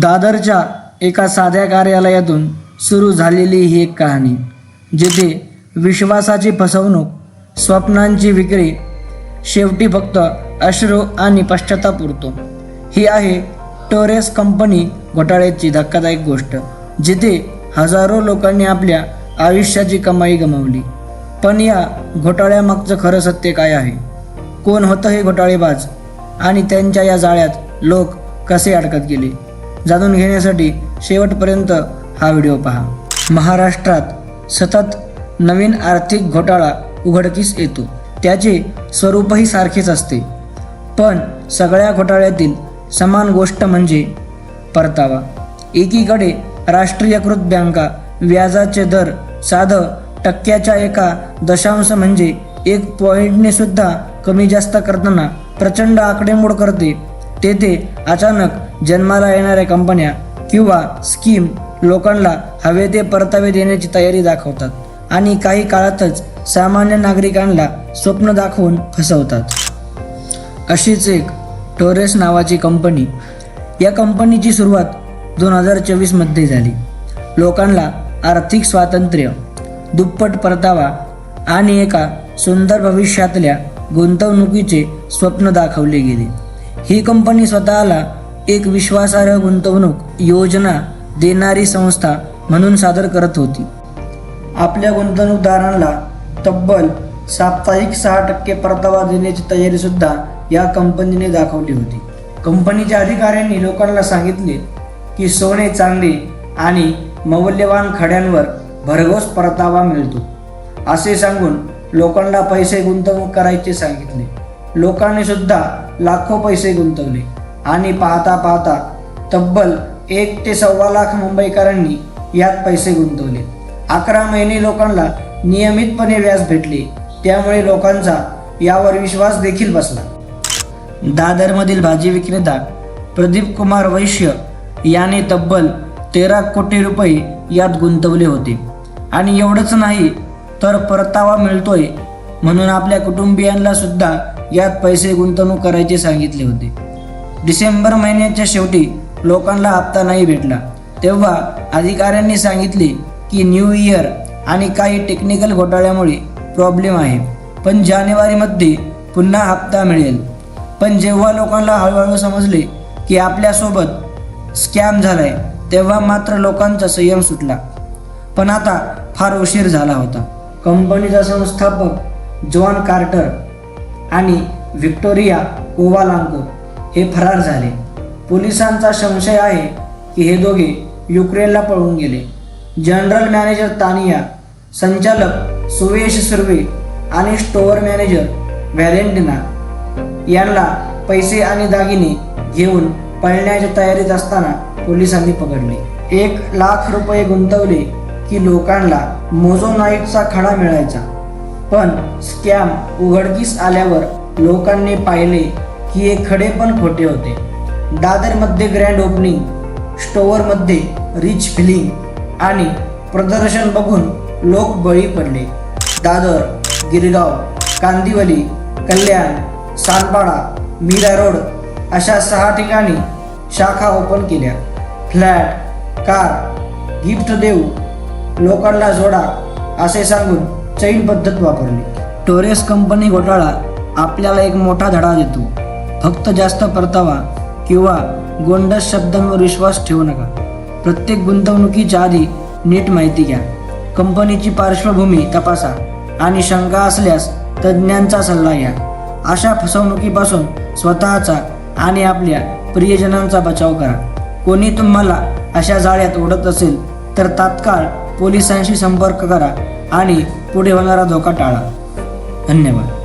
दादरच्या एका साध्या कार्यालयातून सुरू झालेली ही एक कहाणी जिथे विश्वासाची फसवणूक स्वप्नांची विक्री शेवटी फक्त अश्रू आणि पश्चाताप उरतो. ही आहे टोरेस कंपनी घोटाळ्याची धक्कादायक गोष्ट जिथे हजारो लोकांनी आपल्या आयुष्याची कमाई गमावली. पण या घोटाळ्यामागचं खरं सत्य काय आहे? कोण होतं हे घोटाळेबाज? आणि त्यांच्या या जाळ्यात लोक कसे अडकत गेले? जाणून घेण्यासाठी शेवटपर्यंत हा व्हिडिओ पहा. महाराष्ट्रात सतत नवीन आर्थिक घोटाळा उघडकीस येतो. त्याचे स्वरूपही सारखेच असते. पण सगळ्या घोटाळ्यातील समान गोष्ट म्हणजे परतावा. एकीकडे राष्ट्रीयकृत बँका व्याजाचे दर साधं टक्क्याच्या एका दशांश म्हणजे एक पॉईंटने सुद्धा कमी जास्त करताना प्रचंड आकडेमोड करते तेथे अचानक जन्माला येणाऱ्या कंपन्या किंवा स्कीम लोकांना हवे ते परतावे देण्याची तयारी दाखवतात आणि काही काळातच सामान्य नागरिकांना स्वप्न दाखवून फसवतात. अशीच एक टोरेस नावाची कंपनी या कंपनीची सुरुवात दोन हजार चोवीसमध्ये झाली. लोकांना आर्थिक स्वातंत्र्य दुप्पट परतावा आणि एका सुंदर भविष्यातल्या गुंतवणुकीचे स्वप्न दाखवले गेले. ही कंपनी स्वतःला एक विश्वासार्ह गुंतवणूक योजना देणारी संस्था म्हणून सादर करत होती. आपल्या गुंतवणूकदारांना तब्बल साप्ताहिक सहा टक्के परतावा देण्याची तयारीसुद्धा या कंपनीने दाखवली होती. कंपनीच्या अधिकाऱ्यांनी लोकांना सांगितले की सोने चांदी आणि मौल्यवान खड्यांवर भरघोस परतावा मिळतो असे सांगून लोकांना पैसे गुंतवणूक करायचे सांगितले. लोकांनी सुद्धा लाखो पैसे गुंतवले. आणि पाहता पाहता तब्बल एक ते सव्वा लाख मुंबईकरांनी यात पैसे गुंतवले. अकरा महिने लोकांना नियमितपणे व्याज भेटले. त्यामुळे लोकांचा यावर विश्वास देखील बसला. दादरमधील भाजी विक्रेता प्रदीप कुमार वैश्य याने तब्बल तेरा कोटी रुपये यात गुंतवले होते. आणि एवढंच नाही तर परतावा मिळतोय म्हणून आपल्या कुटुंबियांना सुद्धा यात पैसे गुंतवणूक करायचे सांगितले होते. डिसेंबर महिन्याच्या शेवटी लोकांना हप्ता नाही भेटला. तेव्हा अधिकाऱ्यांनी सांगितले की न्यू इयर आणि काही टेक्निकल घोटाळ्यामुळे प्रॉब्लेम आहे. पण जानेवारीमध्ये पुन्हा हप्ता मिळेल. पण जेव्हा लोकांना हळूहळू समजले की आपल्यासोबत स्कॅम झालाय तेव्हा मात्र लोकांचा संयम सुटला. पण आता फार उशीर झाला होता. कंपनीचा संस्थापक जॉन कार्टर आणि व्हिक्टोरिया कोवालांको हे फरार झाले. पोलिसांचा संशय आहे की हे दोघे युक्रेनला पळून गेले. जनरल मॅनेजर तानिया संचालक सुवेश सुर्वे आणि स्टोअर मॅनेजर व्हॅलेंटिना यांना पैसे आणि दागिने घेऊन पळण्याच्या तयारीत असताना पोलिसांनी पकडले. एक लाख रुपये गुंतवले की लोकांना मोझोनाईटचा खडा मिळायचा. पण स्कॅम उघडकीस आल्यावर लोकांनी पाहिले की हे खडे पण खोटे होते. दादरमध्ये ग्रँड ओपनिंग स्टोअरमध्ये रिच फिलिंग आणि प्रदर्शन बघून लोक बळी पडले. दादर गिरगाव कांदिवली कल्याण सानपाडा मीरा रोड अशा सहा ठिकाणी शाखा ओपन केल्या. फ्लॅट कार गिफ्ट देऊ लोकांना जोडा असे सांगून चैन पद्धत वापरली. टोरेस कंपनी घोटाळा आपल्याला एक मोठा धडा देतो. फक्त जास्त परतावा किंवा गोंडस शब्दांवर विश्वास ठेवू नका. प्रत्येक गुंतवणुकीच्या आधी नीट माहिती घ्या. कंपनीची पार्श्वभूमी तपासा आणि शंका असल्यास तज्ज्ञांचा सल्ला घ्या. अशा फसवणुकीपासून स्वतःचा आणि आपल्या प्रियजनांचा बचाव करा. कोणी तुम्हाला अशा जाळ्यात ओढत असेल तर तात्काळ पोलिसांशी संपर्क करा आणि पुढे होणारा धोका टाळा. धन्यवाद.